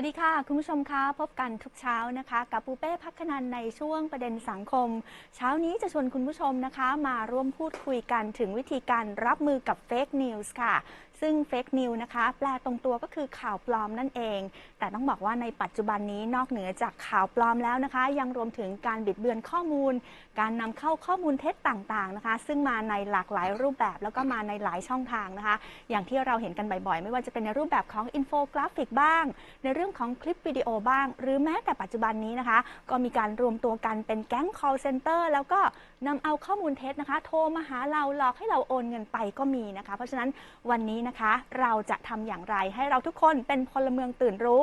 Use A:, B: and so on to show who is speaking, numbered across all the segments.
A: สวัสดีค่ะ คุณผู้ชมคะพบกันทุกเช้านะคะ กับปูเป้พักนันในช่วงประเด็นสังคม เช้านี้จะชวนคุณผู้ชมนะคะ มาร่วมพูดคุยกันถึงวิธีการรับมือกับเฟกนิวส์ค่ะ ซึ่งเฟกนิวนะคะ แปลตรงตัวก็คือข่าวปลอมนั่นเอง แต่ต้องบอกว่าในปัจจุบันนี้นอกเหนือจากข่าวปลอมแล้วนะคะ ยังรวมถึงการบิดเบือนข้อมูล การนำเข้าข้อมูลเท็จต่างๆนะคะ ซึ่งมาในหลากหลายรูปแบบแล้วก็มาในหลายช่องทางนะคะ อย่างที่เราเห็นกันบ่อยๆ ไม่ว่าจะเป็นในรูปแบบของอินโฟกราฟิกบ้าง ในเรื่องของคลิปวิดีโอบ้าง หรือแม้แต่ปัจจุบันนี้นะคะ ก็มีการรวมตัวกันเป็นแก๊ง call center แล้วก็นำเอาข้อมูลเท็จนะคะ โทรมาหาเราหลอกให้เราโอนเงินไปก็มีนะคะ เพราะฉะนั้นวันนี้นะคะเราจะทำอย่างไรให้เราทุกคนเป็นพลเมืองตื่นรู้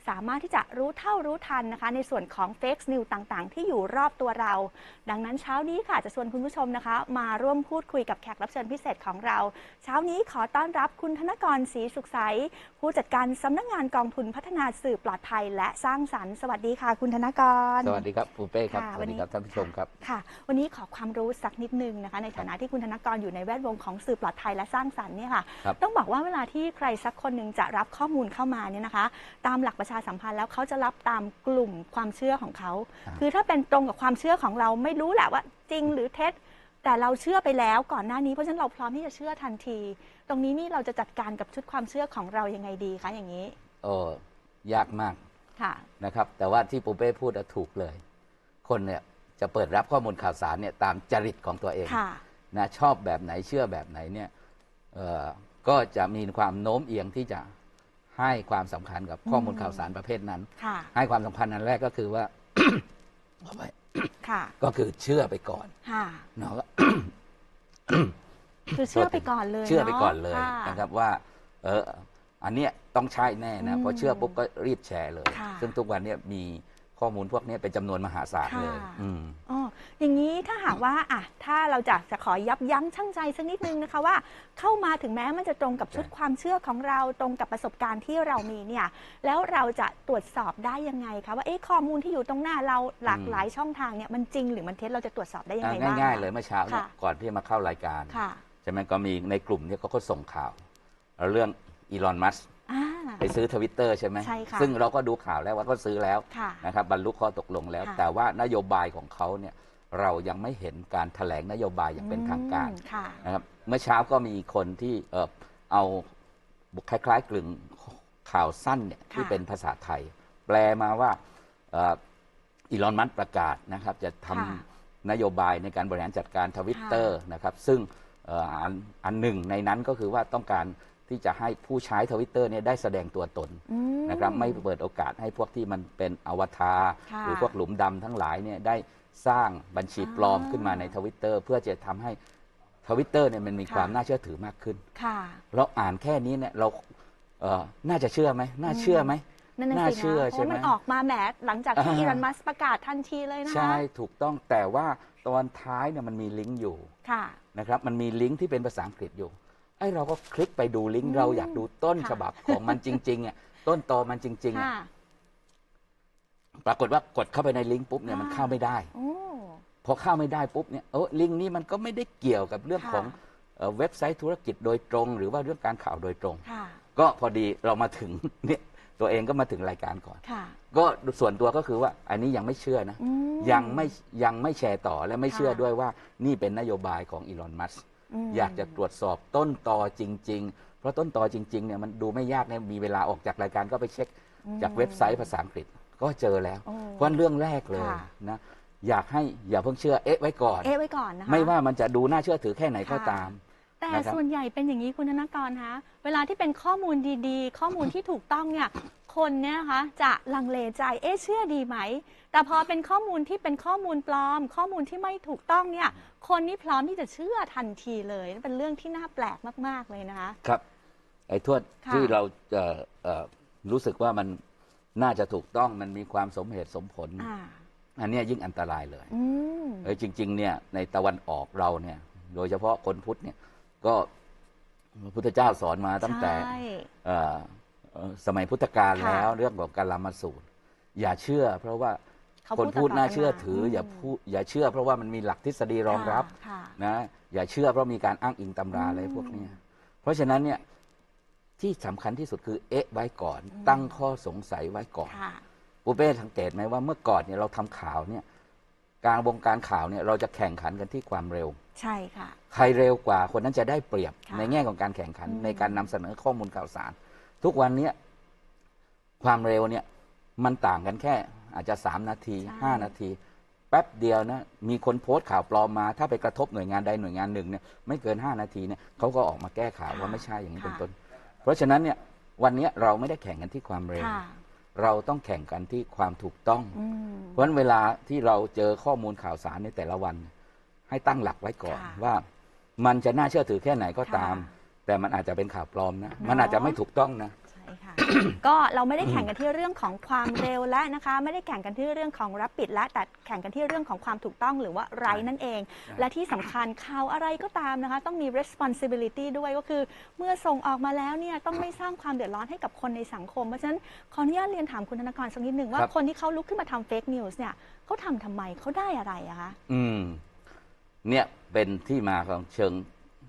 A: สามารถที่จะรู้เท่ารู้ทันนะคะ ในส่วนของ Fake News ต่างๆ ที่อยู่รอบตัวเรา ดังนั้นเช้านี้ค่ะจะชวนคุณผู้ชมนะคะ มาร่วมพูดคุยกับแขกรับเชิญพิเศษของเรา เช้านี้ขอต้อนรับคุณธนกรศรีสุขใสผู้จัดการสำนักงานกองทุนพัฒนาสื่อปลอดภัย และสร้างสรรค์สวัสดีค่ะ คุณธนกร
B: สวัสดีครับปูเป้ครับ
A: ค่ะ
B: สวัสดีครับ
A: วันนี้
B: ท่านผู้ชมครับ
A: ค่ะ วันนี้ขอความรู้สักนิดนึงนะคะ ในฐานะที่คุณธนกรอยู่ในแวดวงของสื่อปลอดภัยและสร้างสรรค์เนี่ยค่ะ
B: ครับ
A: ต้องบอกว่าเวลาที่ใครสักคนหนึ่งจะรับข้อมูลเข้ามาเนี่ยนะคะ ตามหลักประชาสัมพันธ์แล้วเขาจะรับตามกลุ่มความเชื่อของเขา คือถ้าเป็นตรงกับความเชื่อของเราไม่รู้แหละว่าจริงหรือเท็จ แต่เราเชื่อไปแล้วก่อนหน้านี้เพราะฉะนั้นเราพร้อมที่จะเชื่อทันที ตรงนี้นี่เราจะจัดการกับชุดความเชื่อของเรายังไงดีคะอย่างนี้
B: โอ้ยากมาก
A: ค่ะ
B: นะครับ แต่ว่าที่ปูเป้พูดอะถูกเลย คนเนี่ยจะเปิดรับข้อมูลข่าวสารเนี่ยตามจริตของตัวเอง
A: ค่ะ
B: นะชอบแบบไหนเชื่อแบบไหนเนี่ยเอ่อก็จะมีความโน้มเอียงที่จะ ให้ความสำคัญกับข้อมูล
A: อืม
B: ข่าวสารประเภทนั้น
A: ค่ะ
B: ให้ความสำคัญอันแรกก็คือว่า ขอไป
A: ค่ะ
B: ก็คือเชื่อไปก่อน
A: ค่ะ
B: เนาะ
A: คือเชื่อไปก่อนเลย
B: เชื่อไปก่อนเลยานะครับว่า เออ อันเนี้ยต้องใช่แน่นะ
A: อืม
B: พอเชื่อปุ๊บก็รีบแชร์เลย
A: ค่ะ
B: ซึ่งทุกวันเนี้ยมีข้อมูลพวกเนี้ยเป็นจำนวนมหาศาลเลย
A: ค่ะ
B: อืม
A: อ๋อ อย่างนี้ถ้าหากว่าอะถ้าเราจะจะขอยับยั้งชั่งใจสักนิดนึงนะคะว่า เข้ามาถึงแม้มันจะตรงกับชุด
B: ใช่
A: ความเชื่อของเราตรงกับประสบการณ์ที่เรามีเนี่ยแล้วเราจะตรวจสอบได้ยังไงคะว่าเอ๊ะข้อมูลที่อยู่ตรงหน้าเราหลากหลายช่องทางเนี่ยมันจริงหรือมันเท็จเราจะตรวจสอบได้ยังไง
B: อะ
A: บ้าง
B: ง่ายๆ
A: คะ
B: เลยเมื่อเช้าเนี่ย
A: ค่ะ
B: ก่อนที่จะมาเข้ารายการ
A: ค่ะ
B: ใช่ไหมก็มีในกลุ่มเนี่ยเขาก็ส่งข่าวเรื่องอีลอนมัส
A: อ่า
B: ไปซื้อทวิตเตอร์ใช่ไหม
A: ใช่ค่ะ
B: ซึ่งเราก็ดูข่าวแล้วว่าเขาซื้อแล้ว
A: ค่ะ
B: นะครับบรรลุข้อตกลงแล้ว
A: ค่ะ
B: แต่ว่านโยบายของเขาเนี่ย เรายังไม่เห็นการถแถลงนโยบายอย่างเป็นทางการ
A: อืมค่ะ
B: นะครับเมื่อเช้าก็มีคนที่เออเอาบุคล้าย ๆ กลึงข่าวสั้นเนี่ย
A: ค่ะ
B: ที่เป็นภาษาไทย แปลมาว่าเอ่ออีลอนมัสก์ประกาศนะครับ จะท
A: ค่ะำ
B: นโยบายในการบริหารจัดการทวิตเตอร์นะครับ ซึ่งเอ่ออันอันหนึ่งในนั้นก็คือว่าต้องการที่จะให้ผู้ใช้ทวิตเตอร์เนี่ยได้แสดงตัวตน
A: อืม
B: นะครับ ไม่เปิดโอกาสให้พวกที่มันเป็นอวตาร
A: ค่ะ
B: หรือพวกหลุมดำทั้งหลายเนี่ยได้ สร้างบัญชีปลอม
A: อ่า
B: ขึ้นมาในทวิตเตอร์เพื่อจะทำให้ทวิตเตอร์เนี่ยมันมี
A: ค่ะ
B: ความน่าเชื่อถือมากขึ้น
A: ค่ะ
B: เราอ่านแค่นี้เนี่ยเราเอ่อน่าจะเชื่อไหมน่าเชื่อไหม
A: นั่นน่ะ
B: น่า
A: สิ
B: เชื่อ
A: นะเพ
B: ใช่
A: ราะ
B: ไหม
A: มันออกมาแหมหลังจากที่
B: อ่า
A: อีลอนมัสก์ประกาศทันทีเลยนะคะ
B: ใช่ถูกต้องแต่ว่าตอนท้ายเนี่ยมันมีลิงก์อยู่
A: ค่ะ
B: นะครับมันมีลิงก์ที่เป็นภาษาอังกฤษอยู่ไอ้เราก็คลิกไปดูลิง
A: อื
B: ก์
A: ม
B: เราอยากดูต้น
A: ค่ะ
B: ฉบับของมันจริงๆอะต้นตอมันจริงๆอะ
A: ค่ะ
B: ปรากฏว่ากดเข้าไปในลิงก์ปุ๊บเนี่ยมัน
A: อ่า
B: เข้าไม่ได้
A: โอ้
B: พอเข้าไม่ได้ปุ๊บเนี่ยเออลิงก์นี้มันก็ไม่ได้เกี่ยวกับเรื่อง
A: ค่ะ
B: ของเอ่อเว็บไซต์ธุรกิจโดยตรง หรือว่าเรื่องการข่าวโดยตรง
A: ค่ะ
B: ก็พอดีเรามาถึง เนี่ยตัวเองก็มาถึงรายการก่อน
A: ค่ะ
B: ก็ส่วนตัวก็คือว่าอันนี้ยังไม่เชื่อนะ
A: อืม
B: ยังไม่ยังไม่แชร์ต่อและไม่เชื่อ
A: ค่ะ
B: ด้วยว่านี่เป็นนโยบายของอีลอนมัส
A: ม
B: อยากจะตรวจสอบต้นตอจริง ๆ เพราะต้นตอจริงๆเนี่ยมันดูไม่ยากเนี่ยมีเวลาออกจากรายการก็ไปเช็ค
A: อืม
B: จากเว็บไซต์ภาษาอังกฤษ ก็เจอแล้ว
A: โอ้
B: เพราะเรื่องแรกเลย
A: ค่ะ
B: นะอยากให้อย่าเพิ่งเชื่อเอ๊ะไว้ก่อน
A: เอ๊ะไว้ก่อนนะคะ
B: ไม่ว่ามันจะดูน่าเชื่อถือแค่ไหนก็
A: ค่ะ
B: ตาม
A: แต่
B: นะครับ
A: ส่วนใหญ่เป็นอย่างนี้คุณธนกรคะเวลาที่เป็นข้อมูลดีๆ ข้อมูลที่ถูกต้องเนี่ยคนเนี่ยนะคะจะลังเลใจเอ๊ะเชื่อดีไหม แต่พอเป็นข้อมูลที่เป็นข้อมูลปลอม ข้อมูลที่ไม่ถูกต้องเนี่ย คนนี่พร้อมที่จะเชื่อทันทีเลยนั่นเป็นเรื่องที่น่าแปลกมากๆเลยนะคะ
B: ครับ ไอ้ทวด
A: ค่ะ
B: ที่เราเอ่อเอ่อรู้สึกว่ามัน น่าจะถูกต้องมันมีความสมเหตุสมผล
A: อ่า
B: อันเนี้ยยิ่งอันตรายเลย
A: อืม
B: เออจริง ๆ เนี่ยในตะวันออกเราเนี่ย โดยเฉพาะคนพุทธเนี่ย ก็พระพุทธเจ้าสอนมาตั้งแต่
A: ใช่
B: เอ่อเอ่อสมัยพุทธกาล
A: ค่ะ
B: แล้วเรื่องของการลามาสูตร อย่าเชื่อ เพราะว่า
A: เขา
B: คนพูด
A: ต่ๆ
B: น่าเชื่อ
A: ม
B: ถือออย่าพูดอย่าเชื่อ เพราะว่ามันมีหลักทฤษฎีรองรับ
A: ค่ะ
B: นะอย่าเชื่อเพราะมีการอ้างอิงตำราอะไร
A: อืม
B: พวกเนี้ยเพราะฉะนั้นเนี่ย ที่สำคัญที่สุดคือเอ๊ะไว้ก่อน
A: อืม
B: ตั้งข้อสงสัยไว้ก่อน
A: ค่ะ
B: ปูเป้สังเกตไหมว่าเมื่อก่อนเนี่ยเราทำข่าวเนี่ยการวงการข่าวเนี่ยเราจะแข่งขันกันที่ความเร็ว
A: ใช่ค่ะ
B: ใครเร็วกว่าคนนั้นจะได้เปรียบ
A: ค่ะ
B: ในแง่ของการแข่งขัน
A: อืม
B: ในการนำเสนอข้อมูลข่าวสาร ทุกวันเนี้ยความเร็วเนี่ยมันต่างกันแค่อาจจะสามนาทีห้านาที แป๊บเดียวนะมีคนโพสต์ข่าวปลอมมา ถ้าไปกระทบหน่วยงานใดหน่วยงานหนึ่งเนี่ยไม่เกินห้านาทีเนี่ยเขาก็ออกมาแก้ข่าวว่าไม่ใช่อย่างนี้เป็นต้น เพราะฉะนั้นเนี่ยวันเนี้ยเราไม่ได้แข่งกันที่ความเร็ว
A: ค่ะ
B: เราต้องแข่งกันที่ความถูกต้อง
A: อืม
B: เพราะฉะนั้นเวลาที่เราเจอข้อมูลข่าวสารในแต่ละวัน ให้ตั้งหลักไว้ก่อน
A: ค่ะ
B: ว่ามันจะน่าเชื่อถือแค่ไหนก็ตาม
A: ค่ะ
B: แต่มันอาจจะเป็นข่าวปลอมนะ
A: เนอะ
B: มันอาจจะไม่ถูกต้องนะ
A: ใช่ ค่ะ ก็เราไม่ได้แข่งกันที่เรื่องของความเร็วและนะคะ ไม่ได้แข่งกันที่เรื่องของรับปิดและแต่แข่งกันที่เรื่องของความถูกต้องหรือว่าไรนั่นเอง และที่สำคัญข่าวอะไรก็ตามนะคะ ต้องมี responsibility ด้วยก็คือ เมื่อส่งออกมาแล้วเนี่ยต้องไม่สร้างความเดือดร้อนให้กับคนในสังคม เพราะฉะนั้นขออนุญาตเรียนถามคุณธนกรสักนิดหนึ่งว่า
B: ครับ
A: คนที่เขาลุกขึ้นมาทำ fake news เนี่ยเขาทำทำไมเขาได้อะไรอะคะ
B: อืม เนี่ยเป็นที่มาของเชิง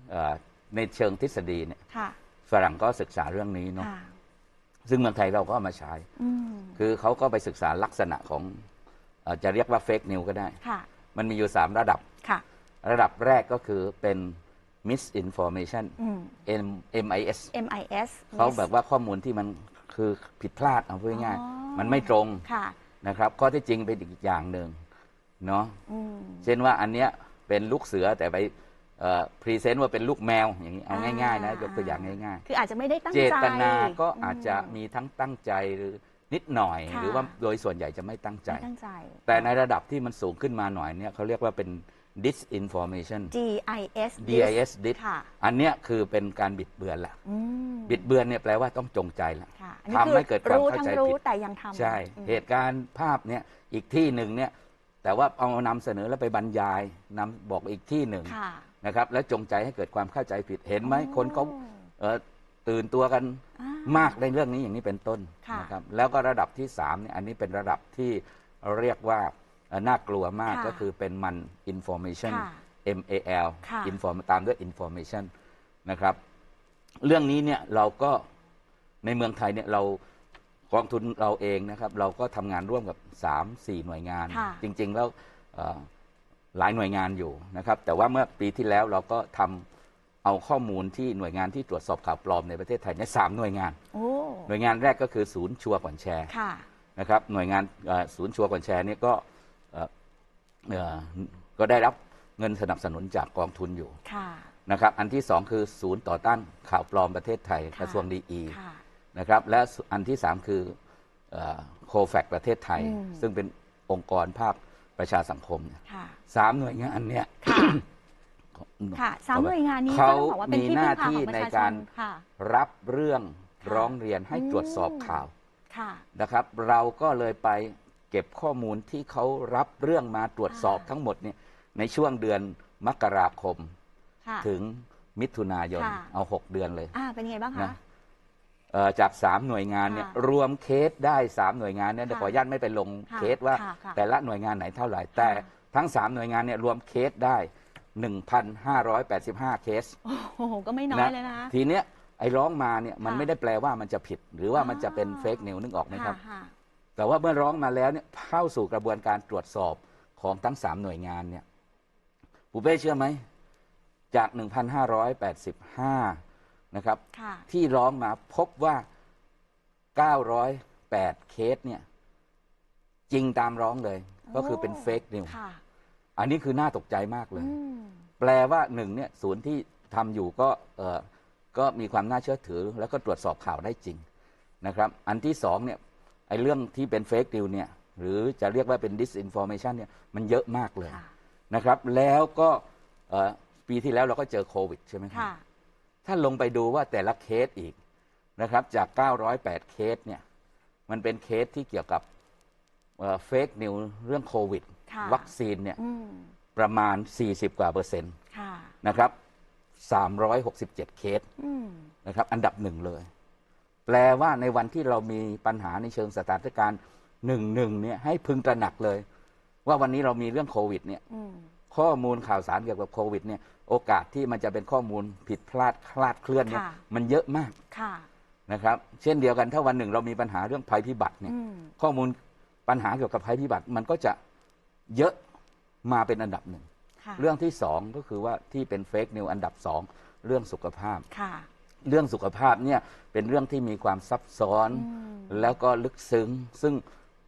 B: เอ่อในเชิงทฤษฎีเนี่ย
A: ค่ะ
B: ฝรั่งก็ศึกษาเรื่องนี้เนาะ
A: ค่ะ
B: ซึ่งเมืองไทยเราก็เอามาใช้
A: อืม
B: คือเขาก็ไปศึกษาลักษณะของเออจะเรียกว่าเฟกนิวก็ได้
A: ค่ะ
B: มันมีอยู่สามระดับ
A: ค่ะ
B: ระดับแรกก็คือเป็น misinformation
A: อืม
B: M MIS
A: MIS
B: เขาแบบว่าข้อมูลที่มันคือผิดพลาดเอาพูดง่าย
A: อ๋อ
B: ๆมันไม่ตรง
A: ค่ะ
B: นะครับ ข้อที่จริงเป็นอีกอย่างหนึ่งเนาะ
A: อืม
B: เช่นว่าอันเนี้ยเป็นลูกเสือแต่ไป พรีเซนต์ว่าเป็นลูกแมวอย่างนี้เอาง่ายๆนะ
A: อ่าย
B: ยกตัวอย่างง่าย
A: คืออาจจะไม่ได้ตั้ง
B: ๆ
A: ใจ
B: เจตนาก็อาจจะ
A: อื
B: มีทั้งตั้งใจหรือนิดหน่อย
A: ค่ะ
B: หรือว่าโดยส่วนใหญ่จะไม่ตั้งใจ
A: ไม่ตั้งใจ
B: แต่ในระดับที่มันสูงขึ้นมาหน่อยเนี่ยเขาเรียกว่าเป็น disinformation
A: DIS
B: DIS dis
A: ค่ะ
B: อันเนี้ยคือเป็นการบิดเบือนละ
A: อืม
B: บิดเบือนเนี่ยแปลว่าต้องจงใจละ
A: ค่ะอันนี้
B: ทำให้เกิดความ
A: รู้
B: เข้า
A: ทั้ง
B: ใจ
A: รู้
B: ผิด
A: แต่ยังทำ
B: ใช่
A: อืม
B: เหตุการณ์ภาพเนี่ยอีกที่หนึ่งเนี่ยแต่ว่าเอานำเสนอแล้วไปบรรยายนำบอกอีกที่หนึ่ง
A: ค่ะ
B: นะครับ แล้วจงใจให้เกิดความเข้าใจผิดเห็นไหม
A: โอ้
B: คนเขาเอ่อตื่นตัวกัน
A: อ่
B: มากในเรื่องนี้อย่างนี้เป็นต้น
A: ค่ะ
B: นะครับแล้วก็ระดับที่สามเนี่ยอันนี้เป็นระดับที่เรียกว่าเอ่อน่ากลัวมาก
A: ค่ะ
B: ก็คือเป็นมัน information
A: ค่ะ
B: M A L
A: ค่ะ
B: inform ตามด้วย information นะครับ เรื่องนี้เนี่ยเราก็ในเมืองไทยเนี่ยเรากองทุนเราเองนะครับ เราก็ทำงานร่วมกับ 3 4 หน่วยงาน
A: ค่ะ
B: จริง ๆ แล้วเอ่อ หลายหน่วยงานอยู่นะครับ แต่ว่าเมื่อปีที่แล้วเราก็ทำเอาข้อมูลที่หน่วยงานที่ตรวจสอบข่าวปลอมในประเทศไทยในสามหน่วยงาน
A: โอ้
B: หน่วยงานแรกก็คือศูนย์ชัวร์ก่อนแชร์
A: ค่ะ
B: นะครับ หน่วยงานเอ่อศูนย์ชัวร์ก่อนแชร์เนี่ยก็เอ่อเอ่อก็ได้รับเงินสนับสนุนจากกองทุนอยู่
A: ค่ะ
B: นะครับ อันที่สองคือศูนย์ต่อต้านข่าวปลอมประเทศไทย
A: ค่ะ
B: กระทรวงดีอี
A: ค่ะ
B: นะครับ และอันที่สามคือโคแฟกประเทศไทย
A: อืม
B: ซึ่งเป็นองค์กรภาค ประชาสังคมเนี่ย
A: ค่ะ
B: สามหน่วยงานเนี่ย
A: ค่ะ ค่ะสามหน่วยงานนี้ก็
B: เขา
A: ต้องบอกว่าเป็นที่
B: มีห
A: พึ่
B: น้าง
A: พา
B: ที่
A: ของประ
B: ใน
A: ชาช
B: การ
A: นค่ะ
B: รับเรื่อง
A: ค่ะ
B: ร้องเรียนให้
A: อืม
B: ตรวจสอบข่าว
A: ค่ะ
B: นะครับ เราก็เลยไปเก็บข้อมูลที่เขารับเรื่องมาตรวจสอบ
A: อ่า
B: ทั้งหมดเนี่ยในช่วงเดือนมกราคม
A: ค่ะ
B: ถึงมิถุนายน
A: ค่ะ
B: เอาหกเดือนเลย
A: อ่าเป็นไงบ้าง
B: นะ
A: คะ
B: เอ่อจากสามหน่วยงานเนี่ย
A: ค่ะ
B: รวมเคสได้สามหน่วยงานเนี่ย
A: ค่ะ
B: ขออนุญาตไม่ไปลง
A: ค่ะ
B: เคสว่า
A: ค่ะค่ะ
B: แต่ละหน่วยงานไหนเท่าไหร่ แต่ทั้งสามหน่วยงานเนี่ยรวมเคสได้ 1,585 เคส
A: โอ้โหก็ไม่น้อย
B: นะ
A: เลยนะคะ
B: ทีเนี้ยไอ้ร้องมาเนี่ยมัน
A: ค่ะ
B: ไม่ได้แปลว่ามันจะผิด หรือว่ามันจะเป็น
A: อ๋อ
B: เฟกนิวนึกออกไหมครับ
A: ค่ะ
B: แต่ว่าเมื่อร้องมาแล้วเนี่ยเข้าสู่กระบวนการตรวจสอบของทั้งสามหน่วยงานเนี่ยปูเป้เชื่อไหมจาก 1,585 นะครับ
A: ค่ะ
B: ที่ร้องมาพบว่า 908 เคสเนี่ย จริงตามร้องเลย ก็คือเป็น
A: โอ้
B: เฟกนิว
A: ค่ะ
B: อันนี้คือน่าตกใจมากเลย
A: อืม
B: แปลว่าหนึ่งเนี่ยศูนย์ที่ทำอยู่ก็เออก็มีความน่าเชื่อถือ แล้วก็ตรวจสอบข่าวได้จริงนะครับ อันที่สองเนี่ยไอ้เรื่องที่เป็นเฟกนิวเนี่ย หรือจะเรียกว่าเป็น disinformation เนี่ยมันเยอะมากเลย
A: ค่ะ
B: นะครับ แล้วก็เอ่อปีที่แล้วเราก็เจอโควิดใช่ไหมครับ
A: ค่ะ
B: ถ้าลงไปดูว่าแต่ละเคสอีกนะครับจาก 908 เคสเนี่ยมันเป็นเคสที่เกี่ยวกับเฟกนิวเรื่องโควิด
A: ค่ะ
B: วัคซีนเนี่ย
A: อืม
B: ประมาณ 40 กว่าเปอร์เซ็นต์
A: ค่ะ
B: นะครับ 367 เคส
A: อืม
B: นะครับ อันดับหนึ่งเลย แปลว่าในวันที่เรามีปัญหาในเชิงสถานการณ์หนึ่งหนึ่งเนี่ยให้พึงตระหนักเลย ว่าวันนี้เรามีเรื่องโควิดเนี่ย
A: อืม
B: ข้อมูลข่าวสารเกี่ยวกับโควิดเนี่ยโอกาสที่มันจะเป็นข้อมูลผิดพลาดคลาดเคลื่อนเนี่ย
A: ค่ะ
B: มันเยอะมาก
A: ค่ะ
B: นะครับ เช่นเดียวกันถ้าวันหนึ่งเรามีปัญหาเรื่องภัยพิบัติเนี่ย
A: อืม
B: ข้อมูลปัญหาเกี่ยวกับภัยพิบัติมันก็จะเยอะมาเป็นอันดับหนึ่ง
A: ค่ะ
B: เรื่องที่สองก็คือว่าที่เป็นเฟกนิวอันดับสองเรื่องสุขภาพ
A: ค่ะ
B: เรื่องสุขภาพเนี่ยเป็นเรื่องที่มีความซับซ้อน
A: อืม
B: แล้วก็ลึกซึ้ง ซึ่ง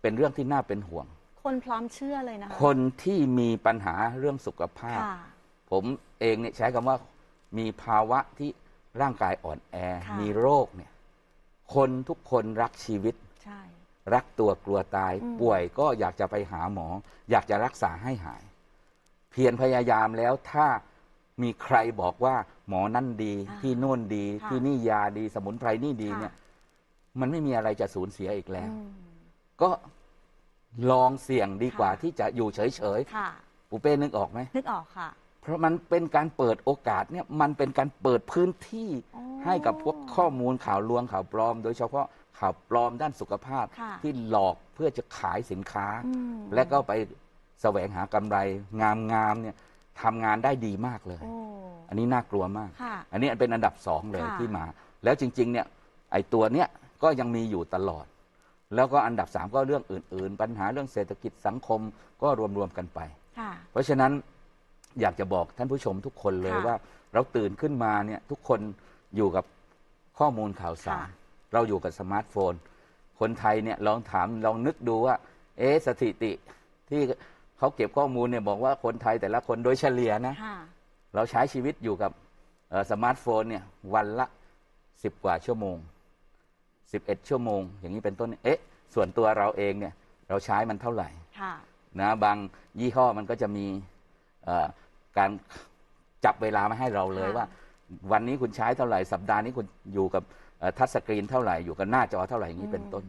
B: เป็นเรื่องที่น่าเป็นห่วง
A: คนพร้อมเชื่อเลยนะคะ
B: คนที่มีปัญหาเรื่องสุขภาพ
A: ค่ะ
B: ผมเองเนี่ยใช้คำว่ามีภาวะที่ร่างกายอ่อนแอ
A: ค่ะ
B: มีโรคเนี่ย คนทุกคนรักชีวิต
A: ใช่
B: รักตัวกลัวตาย
A: อืม
B: ป่วยก็อยากจะไปหาหมอ อยากจะรักษาให้หาย เพียรพยายามแล้วถ้ามีใครบอกว่าหมอนั่นดี
A: อ่า
B: ที่โน่นดี
A: ค่ะ
B: ที่นี่ยาดี สมุนไพรนี่ดี
A: ค่ะ
B: เนี่ยมันไม่มีอะไรจะสูญเสียอีกแล้ว
A: อืม
B: ก็ ลองเสี่ยงดีกว่า
A: ค่ะ
B: ที่จะอยู่เฉย
A: ค่ะ
B: ๆปูเป้นึกออกไหม
A: นึกออกค่ะ
B: เพราะมันเป็นการเปิดโอกาสเนี่ยมันเป็นการเปิดพื้นที่
A: อ๋อ
B: ให้กับพวกข้อมูลข่าวลวงข่าวปลอม โดยเฉพาะข่าวปลอมด้านสุขภาพ
A: ค่ะ
B: ที่หลอกเพื่อจะขายสินค้า
A: อืม
B: และก็ไปแสวงหากำไร งามๆเนี่ยทำงานได้ดีมากเลย
A: โอ้
B: อันนี้น่ากลัวมาก
A: ค่ะ
B: อันนี้เป็นอันดับสองเลย
A: ค่ะ
B: ที่มา แล้วจริงๆเนี่ยไอ้ตัวเนี้ยก็ยังมีอยู่ตลอด แล้วก็อันดับสามก็เรื่องอื่น ๆ ปัญหาเรื่องเศรษฐกิจสังคมก็รวม ๆ กันไป
A: ค่ะ
B: เพราะฉะนั้นอยากจะบอกท่านผู้ชมทุกคนเลย
A: ค่ะ
B: ว่า เราตื่นขึ้นมาเนี่ยทุกคนอยู่กับข้อมูลข่าวสาร
A: ค่ะ
B: เราอยู่กับสมาร์ทโฟน คนไทยเนี่ยลองถามลองนึกดูว่า เอ๊ะสถิติที่เขาเก็บข้อมูลเนี่ยบอกว่าคนไทยแต่ละคนโดยเฉลี่ยนะ
A: ค่ะ
B: เราใช้ชีวิตอยู่กับเอ่อสมาร์ทโฟนเนี่ยวันละสิบกว่าชั่วโมง สิบเอ็ดชั่วโมง อย่างนี้เป็นต้นเอ๊ะส่วนตัวเราเองเนี่ยเราใช้มันเท่าไหร่
A: ค่ะ
B: นะบางยี่ห้อมันก็จะมีเอ่อการจับเวลามาให้เราเลย
A: ค่ะ
B: ว่า วันนี้คุณใช้เท่าไหร่สัปดาห์นี้คุณอยู่กับเอ่อทัชสกรีนเท่าไหร่อยู่กับหน้าจอเท่าไหร่อย่างนี้เป็นต้น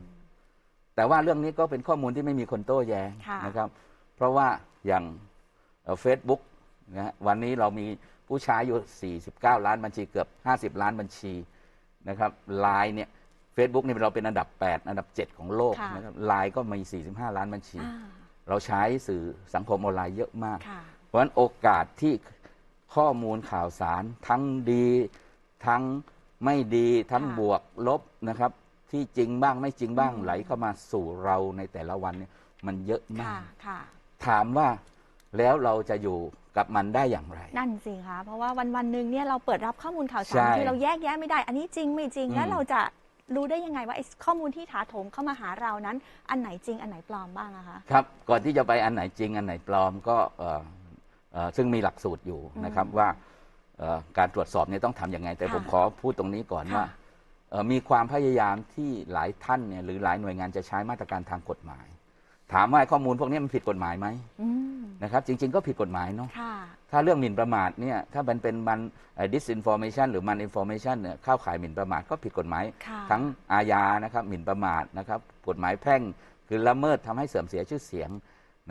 B: แต่ว่าเรื่องนี้ก็เป็นข้อมูลที่ไม่มีคนโต้แย้ง
A: ค่ะ
B: นะครับ เพราะว่าอย่างเฟซบุ๊กนะฮะวันนี้เรามีผู้ใช้อยู่ 49 ล้านบัญชีเกือบ 50 ล้านบัญชีนะครับไลน์เนี่ย เฟซบุ๊กนี่เราเป็นอันดับ 8 อันดับ 7 ของโลก
A: ค่ะ
B: นะครับไลน์ก็มี 45 ล้านบัญชี
A: อ่า
B: เราใช้สื่อสังคมออนไลน์เยอะมาก
A: ค่ะ
B: เพราะฉะนั้นโอกาสที่ข้อมูลข่าวสารทั้งดี ทั้งไม่ดีทั้ง
A: ค่ะ
B: บวกลบนะครับ ที่จริงบ้างไม่จริงบ้าง
A: อืม
B: ไหลเข้ามาสู่เราในแต่ละวันเนี่ยมันเยอะมา
A: ค่ะ
B: ก
A: ค่ะ
B: ถามว่าแล้วเราจะอยู่กับมันได้อย่างไร
A: นั่นสิคะ เพราะว่าวันวันๆหนึ่งเนี่ยเราเปิดรับข้อมูลข่าวสา
B: ใช่
A: รที่เราแยกแยะไม่ได้ อันนี้จริงไม่จริง
B: อืม
A: แล้วเราจะ รู้ได้ยังไงว่าไอ้ข้อมูลที่ถาโถมเข้ามาหาเรานั้น อันไหนจริงอันไหนปลอมบ้างอะคะ
B: ครับ ก่อนที่จะไปอันไหนจริงอันไหนปลอมก็เอ่อเอ่อซึ่งมีหลักสูตรอยู่นะครับ
A: อืม
B: ว่าเอ่อการตรวจสอบเนี่ยต้องทำยังไง แต่
A: ค่ะ
B: ผมขอพูดตรงนี้ก่อน
A: ค่ะ
B: ว่าเอ่อมีความพยายามที่หลายท่านเนี่ยหรือหลายหน่วยงานจะใช้มาตรการทางกฎหมาย ถามว่าข้อมูลพวกนี้มันผิดกฎหมายไหม
A: อืม
B: นะครับ จริง ๆ ก็ผิดกฎหมายเนาะ
A: ค่ะ
B: ถ้าเรื่องหมิ่นประมาทเนี่ยถ้ามันเป็นมัน disinformation หรือ man information เนี่ยเข้าข่ายหมิ่นประมาทก็ผิดกฎหมาย
A: ค่ะ
B: ทั้งอาญานะครับหมิ่นประมาทนะครับกฎหมายแพ่งคือละเมิดทำให้เสื่อมเสียชื่อเสียง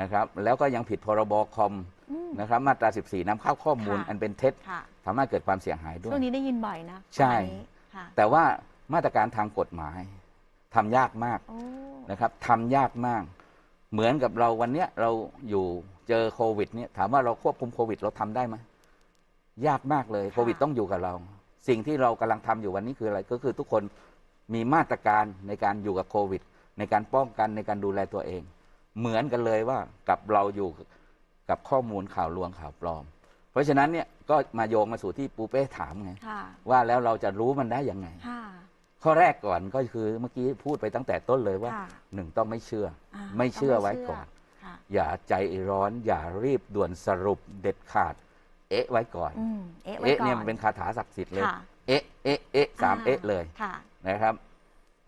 B: นะครับแล้วก็ยังผิดพรบคอม
A: อืม
B: นะครับมาตรา 14นำเข้าข้อมูล
A: ค่ะ
B: อันเป็นเท็จ
A: ค่ะ
B: ทำให้เกิดความเสียหายด้ว
A: ช่
B: ยว
A: งนี้ได้ยินบ่อยนะ
B: ใช่
A: ประมาณนี้ค่ะ
B: แต่ว่ามาตรการทางกฎหมายทำยากมาก
A: โอ้
B: นะครับทำยากมาก เหมือนกับเราวันเนี้ยเราอยู่เจอโควิดเนี่ยถามว่าเราควบคุมโควิดเราทำได้ไหมยากมากเลยโควิดต้องอยู่กับเรา สิ่งที่เรากำลังทำอยู่วันนี้คืออะไรก็คือทุกคนมีมาตรการในการอยู่กับโควิด ในการป้องกันในการดูแลตัวเอง เหมือนกันเลยว่ากับเราอยู่กับข้อมูลข่าวลวงข่าวปลอม เพราะฉะนั้นเนี่ยก็มาโยงมาสู่ที่ปูเป้ถามไง
A: ค่ะ
B: ว่าแล้วเราจะรู้มันได้ยังไง
A: ค่ะ
B: ข้อแรกก่อนก็คือเมื่อกี้พูดไปตั้งแต่ต้นเลยว่า
A: ค่ะ
B: หนึ่งต้องไม่เชื่อ
A: อ่า
B: ไม่เชื่อ
A: ต้ง
B: ไว้ก่อน
A: ค่ะ
B: อย่าใจร้อน อย่ารีบด่วนสรุปเด็ดขาด เอ๊ะไว้ก่อน
A: อืมเอ๊ะไว้
B: เอ๊ะ
A: ก่อน
B: เนี่ยมันเป็นคาถาศักดิ์สิทธิ์เลย
A: ค่ะ
B: เอ๊ะเอ๊ะเอ๊ะสาม
A: อ่
B: เอ๊ะเลย
A: ค่ะ
B: นะครับ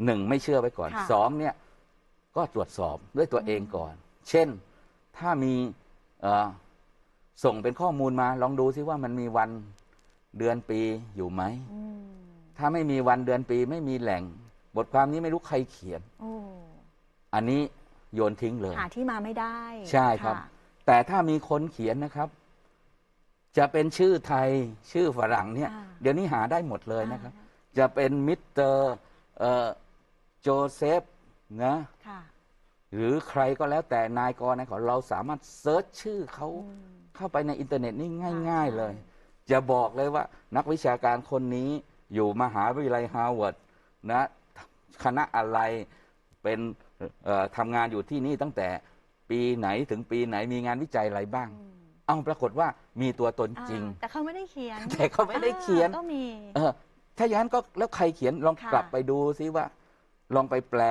B: หนึ่งไม่เชื่อไว้ก่อน
A: ค่ะ
B: สองเนี่ยก็ตรวจสอบด้วยตัวเองก่อน เช่นถ้ามีเอ่อส่งเป็นข้อมูลมาลองดูซิว่ามันมีวันเดือนปีอยู่ไหม
A: อืม
B: ถ้าไม่มีวันเดือนปีไม่มีแหล่ง บทความนี้ไม่รู้ใครเขียน
A: โอ้
B: อันนี้โยนทิ้งเลย
A: หาที่มาไม่ได้
B: ใช่ครับะแต่ถ้ามีคนเขียนนะครับ จะเป็นชื่อไทยชื่อฝรั่งเนี่ย
A: อ่า
B: เดี๋ยวนี้หาได้หมดเลยนะครับ
A: อ่
B: จะเป็นมิสเตอร์เอ่อโจเซฟนะ
A: ค่ะ
B: หรือใครก็แล้วแต่นายกรนายขอเราสามารถเซิร์ชชื่อเขา
A: อืม
B: เข้าไปในอินเทอร์เน็ตนี่ง่าย
A: ใช่
B: ๆเลย จะบอกเลยว่านักวิชาการคนนี้ อยู่มหาวิทยาลัยฮาร์วาร์ดนะคณะอะไรเป็นเอ่อทำงานอยู่ที่นี่ตั้งแต่ปีไหนถึงปีไหนมีงานวิจัยอะไรบ้าง
A: อืม
B: เอ้าปรากฏว่ามีตัวตนจริง
A: อ่าแต่เขาไม่ได้เขียน
B: แต่เขาไม่ได้เขียน
A: อ่าก็มี
B: เออถ้าอย่างนั้นก็แล้วใครเขียนลอง
A: ค่ะ
B: กลับไปดูซิว่า ลองไปแปล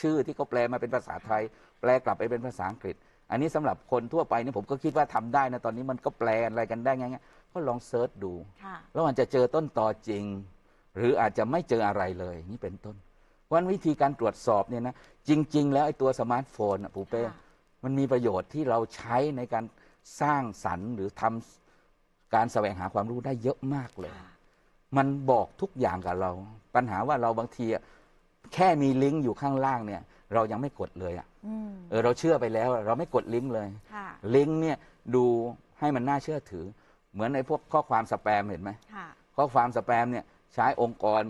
B: ชื่อที่เขาแปลมาเป็นภาษาไทย แปลกลับไปเป็นภาษาอังกฤษ อันนี้สำหรับคนทั่วไปเนี่ยผมก็คิดว่าทำได้นะตอนนี้มันก็แปลอะไรกันได้ไงๆ ก็ลองเซิร์ชดู
A: ค่ะ
B: แล้วมันจะเจอต้นตอจริง หรืออาจจะไม่เจออะไรเลย นี่เป็นต้นวันวิธีการตรวจสอบเนี่ยนะจริง ๆ แล้วไอ้ตัวสมาร์ทโฟนอะปูเป้
A: ค่ะ
B: มันมีประโยชน์ที่เราใช้ในการสร้างสรรค์หรือทำการแสวงหาความรู้ได้เยอะมากเลย
A: ค่ะ
B: มันบอกทุกอย่างกับเรา ปัญหาว่าเราบางทีอะแค่มีลิงก์อยู่ข้างล่างเนี่ย เรายังไม่กดเลยอะ
A: อืม
B: เออเราเชื่อไปแล้ว เราไม่กดลิงก์เลย
A: ค่ะ
B: ลิงก์เนี่ยดูให้มันน่าเชื่อถือ เหมือนในพวกข้อความสแปมเห็นไหม
A: ค่ะ
B: ข้อความสแปมเนี่ยใช้องค์กร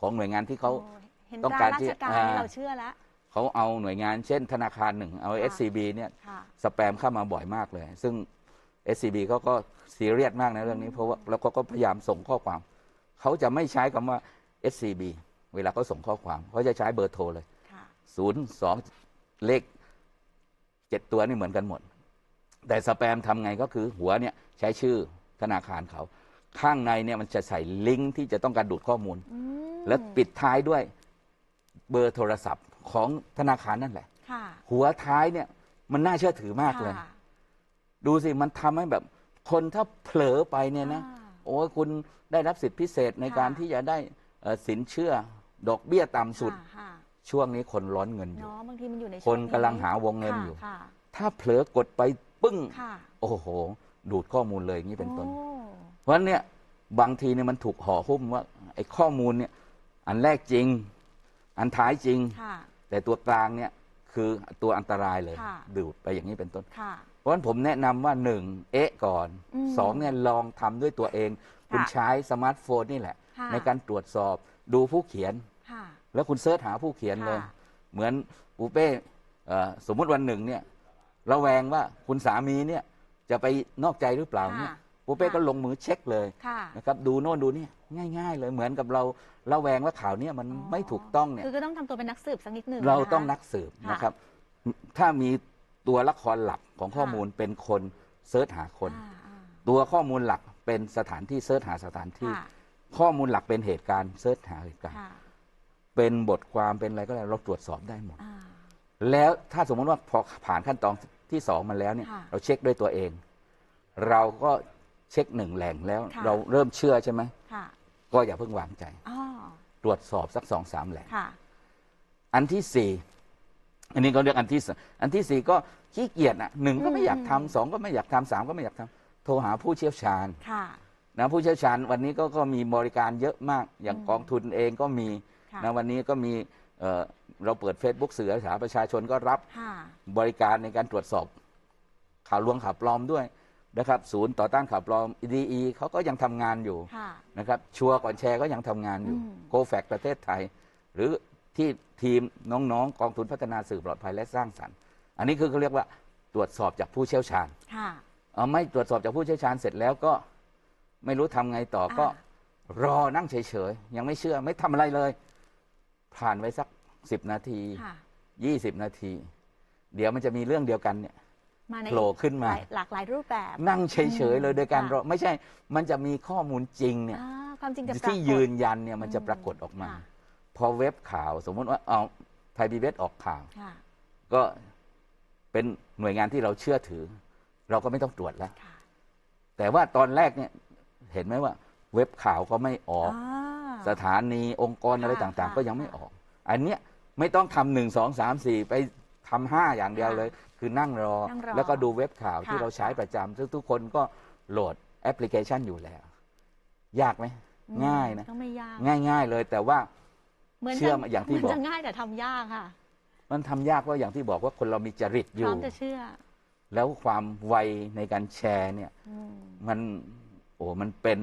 B: ของหน่วยงานที่เขา
A: โอ้เห็น
B: ต้อง
A: ตา
B: การ
A: รา
B: ที่
A: ชการ
B: อ่า
A: นี่เราเชื่อแล้ว
B: เขาเอาหน่วยงานเช่นธนาคารหนึ่งเอา
A: ค่ะ
B: SCB เนี่ย
A: ค่ะ
B: สแปมเข้ามาบ่อยมากเลย ซึ่ง SCB เขาก็ซีเรียสมากในเรื่องนี้เพราะว่าแล้วเขาก็พยายามส่งข้อความ เขาจะไม่ใช้คำว่า SCB เวลาเขาส่งข้อความเขาจะใช้เบอร์โทรเลย
A: ค่ะ
B: ศูนย์สองเลขเจ็ดตัวนี่เหมือนกันหมด แต่สแปมทำไงก็คือหัวเนี่ยใช้ชื่อธนาคารเขา ข้างในเนี่ยมันจะใส่ลิงก์ที่จะต้องการดูดข้อมูล
A: อืม
B: และปิดท้ายด้วยเบอร์โทรศัพท์ของธนาคารนั่นแหละ
A: ค่ะ
B: หัวท้ายเนี่ยมันน่าเชื่อถือมากเลย
A: ค่ะ
B: ดูสิมันทำให้แบบคนถ้าเผลอไปเนี่ยนะ
A: อ่า
B: โอ้ยคุณได้รับสิทธิพิเศษใน
A: ค่ะ
B: การที่จะได้เอ่อสินเชื่อดอกเบี้ยต่ำสุด
A: ค่ะค่ะ
B: ช่วงนี้คนร้อนเงินอยู่
A: เนาะบางทีมันอยู่ใน
B: ค
A: ช่วน
B: กำลังหาวงเงิน
A: ค่ะ
B: อยู่
A: ค่ะ
B: ถ้าเผลอกดไป ปึ้ง
A: ค่ะ
B: โอ้โห ดูดข้อมูลเลยอย่างนี้เป็นต้น
A: โอ้
B: เพราะฉะนั้นเนี่ยบางทีเนี่ยมันถูกห่อหุ้มว่าไอ้ข้อมูลเนี่ยอันแรกจริง อันท้ายจริง
A: ค่ะ
B: แต่ตัวกลางเนี่ยคือตัวอันตรายเลย
A: ค่ะ
B: ดูดไปอย่างนี้เป็นต้น
A: ค่ะ
B: เพราะฉะนั้นผมแนะนำว่าหนึ่งเอ๊ะก่อน
A: อืม
B: สองเนี่ยลองทำด้วยตัวเอง คุณ
A: ค่ะ
B: ใช้สมาร์ทโฟนนี่แหละ
A: ค่ะ
B: ในการตรวจสอบดูผู้เขียน
A: ค่ะ
B: แล้วคุณเสิร์ชหาผู้เขียนเลย
A: ค่ะ
B: เหมือนปูเป้เอ่อสมมุติวันหนึ่งเนี่ย ระแวงว่าคุณสามีเนี่ยจะไปนอกใจหรือเปล่าเนี่ย
A: ค่ะ
B: ปูเป้
A: ค่ะ
B: ก็ลงมือเช็คเลย
A: ค่ะ
B: นะครับดูโน่นดูนี่ง่าย ๆ เลยเหมือนกับเราระแวงว่าข่าวเนี้มัน
A: อ๋อ
B: ไม่ถูกต้องเนี่ย
A: คือก็ต้องทำตัวเป็นนักสืบสักนิดหนึ่ง
B: เรา
A: นะคะ
B: ต้องนักสืบ
A: ค่ะ
B: นะครับ ถ้ามีตัวละครหลักของข้อมูลเป็นคนเซิร์ชหาคน
A: อ่าอ่า
B: ตัวข้อมูลหลักเป็นสถานที่เซิร์ชหาสถานที่
A: ค่ะ
B: ข้อมูลหลักเป็นเหตุการณ์เซิร์ชหาเหตุการณ์
A: ค่ะ
B: เป็นบทความเป็นอะไรก็แล้วเราตรวจสอบได้หมด
A: อ่า
B: แล้วถ้าสมมติว่าพอผ่านขั้นตอนที่สองมาแล้วเนี่ย
A: ค่ะ
B: เราเช็คด้วยตัวเอง เราก็เช็คหนึ่งแหล่งแล้ว
A: ค่ะ
B: เราเริ่มเชื่อใช่ไหม
A: ค่ะ
B: ก็อย่าเพิ่งวางใจ
A: อ๋อ
B: ตรวจสอบสักสองสามแหล่ง
A: ค่ะ
B: อันที่สี่อันนี้ก็เรียกอันที่สอันที่สี่ก็ขี้เกียจอะหนึ่งก็ไม่อยากทำสองก็ไม่อยากทำสามก็ไม่อยากทำโทรหาผู้เชี่ยวชาญ
A: ค่ะ
B: นะผู้เชี่ยวชาญวันนี้ก็ก็มีบริการเยอะมากอย่าง
A: อืม
B: กองทุนเองก็มี
A: ค่ะ
B: นะวันนี้ก็มี เอ่อเราเปิด Facebook สื่อสาประชาชนก็รับ
A: ค่ะ
B: บริการในการตรวจสอบข่าวลวงข่าวปลอมด้วยนะครับศูนย์ต่อต้านข่าวปลอม DE เขาก็ยังทำงานอยู่
A: ค่ะ
B: นะครับชัวร์ก่อนแชร์ก็ยังทำงานอยู่
A: อืม
B: โกแฟกประเทศไทย หรือที่ทีมน้องๆ กองทุนพัฒนาสื่อปลอดภัยและสร้างสรรค์ อันนี้คือเขาเรียกว่าตรวจสอบจากผู้เชี่ยวชาญ
A: ค่ะ
B: เอาไม่ตรวจสอบจากผู้เชี่ยวชาญเสร็จแล้วก็ไม่รู้ทำไงต่อก็รอนั่งเฉยๆ ยังไม่เชื่อไม่ทำอะไรเลย ผ่านไปสักสิบนาที
A: ค่ะ
B: ยี่สิบนาที เดี๋ยวมันจะมีเรื่องเดียวกันเนี่ย
A: มาใน
B: โผล่ขึ้นมา
A: หลยหลากหลายรูปแบบ
B: นั่งเฉยๆเลยโดยการ
A: ค่ะ
B: รอไม่ใช่ มันจะมีข้อมูลจริงเนี่ย
A: อ่าความจริงจะปรากฏ
B: ที่ยืนยันเนี่ยมันจะปรากฏออกมา
A: ค่ะ
B: พอเว็บข่าวสมมติว่าเอาไทยพีบีออกข่าว
A: ค่ะ
B: ก็เป็นหน่วยงานที่เราเชื่อถือ เราก็ไม่ต้องตรวจแล้ว
A: ค่ะ
B: แต่ว่าตอนแรกเนี่ยเห็นไหมว่า เว็บข่าวก็ไม่ออก
A: อ่า
B: สถานีองค์กรอะไร
A: ค่ะ
B: ต่างๆ
A: ค่ะ
B: ก็ยังไม่ออก อันเนี้ยไม่ต้องทำหนึ่งสองสามสี่ไปทำห้าอย่างเดียว
A: ค่ะ
B: เลย คือนั่งรอ
A: นั่งรอ
B: แล้วก็ดูเว็บข่าวที่
A: ค่ะ
B: เราใช้ประจำซึ่งทุกคนก็โหลดแอปพลิเคชันอยู่แล้ว ยากไหม
A: อืม
B: ง่ายนะ
A: ก็ไม่ยาก
B: ง่าย ๆ เลยแต่ว่า
A: เหมือน
B: เชื่อ
A: จะ
B: อย่างที่
A: เหมื
B: บอก
A: จะง่ายแต่ทำยากค่ะ
B: มันทำยากเพราะอย่างที่บอกว่าคนเรามีจริตอ
A: พร้
B: ยู่
A: อมจะเชื่อ
B: แล้วความไวในการแชร์เนี่ย
A: อืม
B: มันโอ้มันเป็น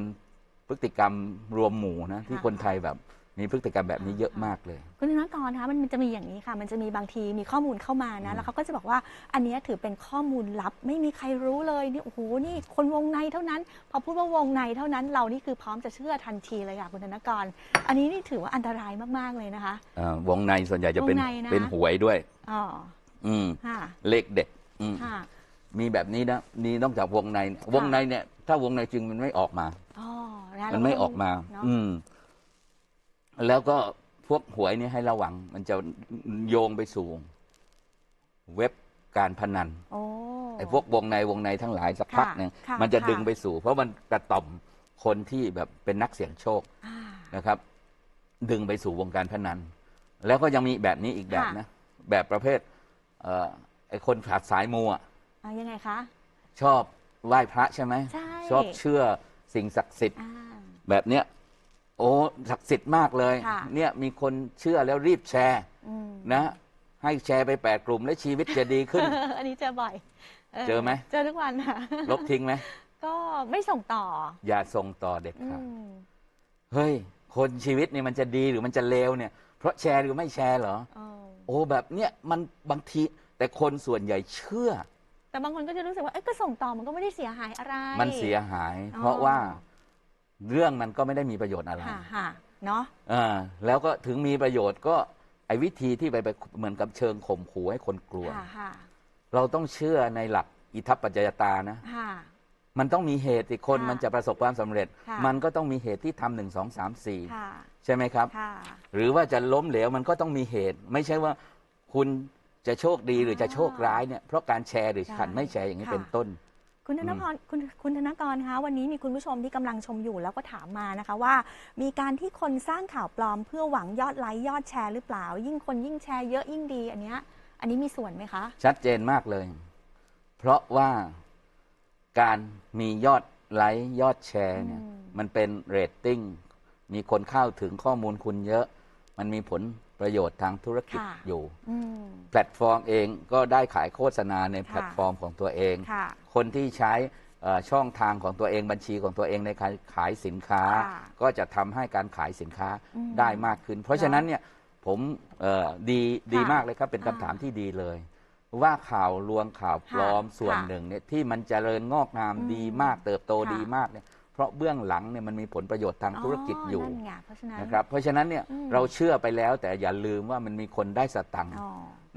B: พฤติกรรมรวมหมู่นะที่
A: ค่ะ
B: คนไทยแบบมีพฤติกรรมแบบนี้เยอะมากเลย
A: คุณธนกรคะมันจะมีอย่างนี้ค่ะ มันจะมีบางทีมีข้อมูลเข้ามานะ แล้วเขาก็จะบอกว่าอันเนี้ยถือเป็นข้อมูลลับ ไม่มีใครรู้เลยนี่โอ้โหนี่คนวงในเท่านั้น พอพูดว่าวงในเท่านั้น เรานี่คือพร้อมจะเชื่อทันทีเลยค่ะคุณธนกร อันนี้นี่ถือว่าอันตรายมากๆเลยนะคะ
B: เอ่อวงในส่วนใหญ่จะเป็น
A: วงในนะ
B: เป็นหวยด้วย
A: อ๋อ
B: อืม
A: ค่ะ
B: เลขเด็ดอืม
A: ค่ะ
B: มีแบบนี้นะนี่นอกจากวงในเนี่ยวงในเนี่ย ถ้าวงในจริงมันไม่ออกมา
A: อ๋อนะ
B: มันไม่ออกมา
A: เนอะ
B: อืม แล้วก็พวกหวยนี่ให้ระวัง มันจะโยงไปสู่ เว็บการพนัน
A: โอ้
B: ไอ้พวกวงในวงในทั้งหลายสักพักหนึ่ง
A: ค่ะ
B: มันจะ
A: ค่ะ
B: ดึงไปสู่ เพราะมันกระต่อมคนที่แบบเป็นนักเสี่ยงโชค
A: อ่า
B: นะครับ ดึงไปสู่วงการพนัน แล้วก็ยังมีแบบนี้อีกแบบ
A: ค่ะ
B: นะ แบบประเภท เอ่อไอ้คนขาดสายมูอะ
A: อ่ายังไงคะ
B: ชอบไหว้พระใช่ไหม
A: ใช่
B: ชอบเชื่อ สิ่งศักดิ์สิทธิ์
A: อ่า
B: แบบเนี้ยโอ้ศักดิ์สิทธิ์มากเลย
A: ค่ะ
B: เนี่ยมีคนเชื่อแล้วรีบแชร์
A: อืม
B: นะ ให้แชร์ไปแปดกลุ่มแล้วชีวิตจะดีขึ้น
A: อันนี้เจอบ่อย
B: เจอไหม
A: เจอทุกวันค่ะ
B: ลบทิ้งไหม
A: ก็ไม่ส่งต่อ
B: อย่าส่งต่อเด็ด
A: อื
B: ขาด
A: ม
B: เฮ้ย คนชีวิตนี่มันจะดีหรือมันจะเลวเนี่ย เพราะแชร์หรือไม่แชร์เหรอ
A: เออ
B: โอ้แบบเนี้ยมันบางทีแต่คนส่วนใหญ่เชื่อ
A: แต่บางคนก็จะรู้สึกว่าเอ้ยก็ส่งต่อมันก็ไม่ได้เสียหายอะไร
B: มันเสียหาย
A: อ๋อ
B: เพราะว่าเรื่องมันก็ไม่ได้มีประโยชน์อะไร
A: ค่ะค่ะเนาะ
B: อ่าแล้วก็ถึงมีประโยชน์ก็ไอ้วิธีที่ไปไปเหมือนกับเชิงข่มขู่ให้คนกลัว
A: ค่ะค่ะ
B: เราต้องเชื่อในหลักอิทัปปัจจยตานะ
A: ค่ะ
B: มันต้องมีเหตุที่คน
A: ค่ะ
B: มันจะประสบความสำเร็จ
A: ค่ะ
B: มันก็ต้องมีเหตุที่ทำหนึ่งสองสามสี่
A: ค่ะ
B: ใช่ไหมครับ
A: ค่ะ
B: หรือว่าจะล้มเหลวมันก็ต้องมีเหตุ ไม่ใช่ว่าคุณ จะโชคดีหรือจะโชคร้ายเนี่ยเพราะการแชร์หรือ
A: ใช่
B: ขันไม่แชร์อย่างนี้
A: ค่ะ
B: เป็นต้น
A: คุณธนพรคุณคุณธนกรคะวันนี้มีคุณผู้ชมที่กำลังชมอยู่แล้วก็ถามมานะคะว่า มีการที่คนสร้างข่าวปลอม เพื่อหวังยอดไลค์ยอดแชร์หรือเปล่า ยิ่งคนยิ่งแชร์เยอะยิ่งดี อันเนี้ยอันนี้มีส่วนไหมคะ
B: ชัดเจนมากเลย เพราะว่าการมียอดไลค์ยอดแชร์เนี่ย
A: อืม
B: มันเป็นเรตติ้งมีคนเข้าถึงข้อมูลคุณเยอะ มันมีผลประโยชน์ทางธุรกิจ
A: ค่ะ
B: อยู่
A: อืม
B: แพลตฟอร์มเองก็ได้ขายโฆษณาใน
A: ค่ะ
B: แพลตฟอร์มของตัวเอง
A: ค่ะ
B: คนที่ใช้เอ่อช่องทางของตัวเองบัญชีของตัวเองในการขายสินค้า
A: ค่ะ
B: ก็จะทำให้การขายสินค้า
A: อืม
B: ได้มากขึ้น เพราะฉะนั้นเนี่ยผมเอ่อดีดี
A: ค่ะ
B: มากเลยครับเป็น
A: อ่า
B: คำถามที่ดีเลย ว่าข่าวลวงข่าวปลอม
A: ค่ะ
B: ส่วน
A: ค่ะ
B: หนึ่งเนี่ยที่มันเจริญงอกงาม
A: อืม
B: ดีมากเติบโต
A: ค่ะ
B: ดีมากเนี่ย เพราะเบื้องหลังเนี่ยมันมีผลประโยชน์ทางธุรกิจอยู่
A: นั่นไงเพราะฉะนั้น
B: นะครับเพราะฉะนั้นเนี่ย
A: อืม
B: เราเชื่อไปแล้ว แต่อย่าลืมว่ามันมีคนได้สตังค์
A: อ๋อ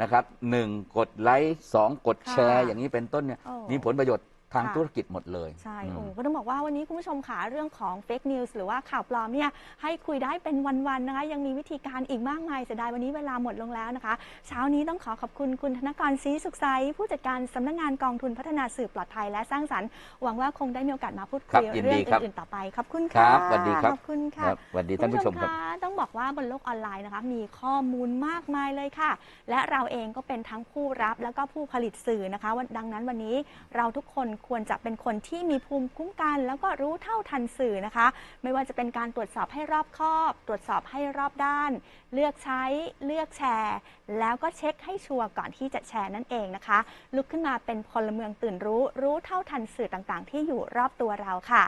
B: นะครับหนึ่งกดไลค์สองกดแชร์
A: ค่ะ
B: อย่างนี้เป็นต้นเนี่ย
A: โอ้
B: มีผลประโยชน์ ทาง
A: ค่ะ
B: ธุรกิจหมดเลย
A: ใช่
B: อืม
A: โอ้ก็ต้องบอกว่าวันนี้คุณผู้ชมค่ะเรื่องของเฟกนิวส์หรือว่าข่าวปลอมเนี่ยให้คุยได้เป็นวันๆนะคะ ยังมีวิธีการอีกมากมายเสียดายวันนี้เวลาหมดลงแล้วนะคะ เช้านี้ต้องขอขอบคุณคุณธนกรศรีสุขใสผู้จัดการสำนักงานกองทุนพัฒนาสื่อปลอดภัยและสร้างสรรค์หวังว่าคงได้มีโอกาสมาพูด
B: ครั
A: คุ
B: บ
A: ย
B: ยิน
A: เรื่
B: ดี
A: อง
B: ครับ
A: อื่นๆต่อไปขอบคุณ
B: ครั
A: ค่ะ
B: บสวัสดีครับ
A: ขอบคุณค่ะ
B: ครับสวัสดีท่านผู้ชมครับะ
A: ต้องบอกว่าบนโลกออนไลน์นะคะ มีข้อมูลมากมายเลยค่ะ และเราเองก็เป็นทั้งผู้รับแล้วก็ผู้ผลิตสื่อนะคะวันดังนั้นวันนี้เราทุกคนควรจะเป็นคนที่มีภูมิคุ้มกัน แล้วก็รู้เท่าทันสื่อนะคะ ไม่ว่าจะเป็นการตรวจสอบให้รอบคอบ ตรวจสอบให้รอบด้าน เลือกใช้เลือกแชร์ แล้วก็เช็คให้ชัวร์ก่อนที่จะแชร์นั่นเองนะคะ ลุกขึ้นมาเป็นพลเมืองตื่นรู้ รู้เท่าทันสื่อต่างๆ ที่อยู่รอบตัวเราค่ะ